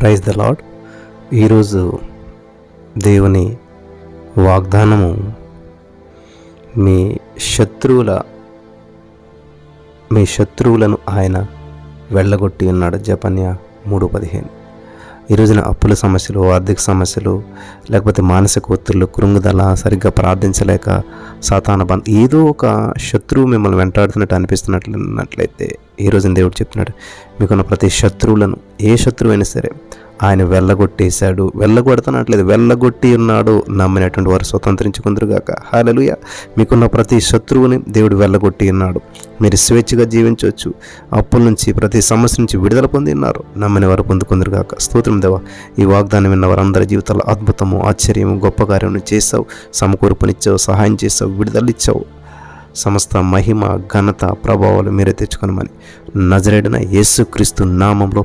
Praise the lord. ఈరోజు దేవుని వాగ్దానము మీ శత్రువుల మీ శత్రువులను ఆయన వెళ్ళగొట్టి ఉన్నాడు. జపన్య మూడు పదిహేను. ఈ రోజున అప్పుల సమస్యలు ఆర్థిక సమస్యలు లేకపోతే మానసిక ఒత్తిళ్ళు కృంగుదల సరిగ్గా ప్రార్థించలేక సాతాన బంధ ఏదో ఒక శత్రువు మిమ్మల్ని వెంటాడుతున్నట్టు అనిపిస్తున్నట్లయితే ఈ రోజున దేవుడు చెప్తున్నాడు మీకున్న ప్రతి శత్రువులను ఏ శత్రువు అయినా సరే ఆయన వెళ్ళగొట్టేశాడు. వెళ్ళగొడతానట్లేదు. వెళ్ళగొట్టి ఉన్నాడు. నమ్మినటువంటి వారు స్వతంత్రించుకుందరుగాక. హాలలుయ మీకున్న ప్రతి శత్రువుని దేవుడు వెళ్ళగొట్టి ఉన్నాడు. మీరు స్వేచ్ఛగా జీవించవచ్చు. అప్పుల నుంచి ప్రతి సమస్య నుంచి విడుదల పొంది ఉన్నారు. నమ్మని వారు పొందుకుందరుగాక. స్తోత్రం దేవ. ఈ వాగ్దానం విన్న వారందరి జీవితాల్లో అద్భుతము ఆశ్చర్యము గొప్ప కార్యం చేసావు సమకూర్పునిచ్చావు. సహాయం చేసావు విడుదలిచ్చావు సమస్త మహిమ ఘనత ప్రభావాలు మీరే తెచ్చుకొనమని. నజరేడిన యేసుక్రీస్తు నామంలో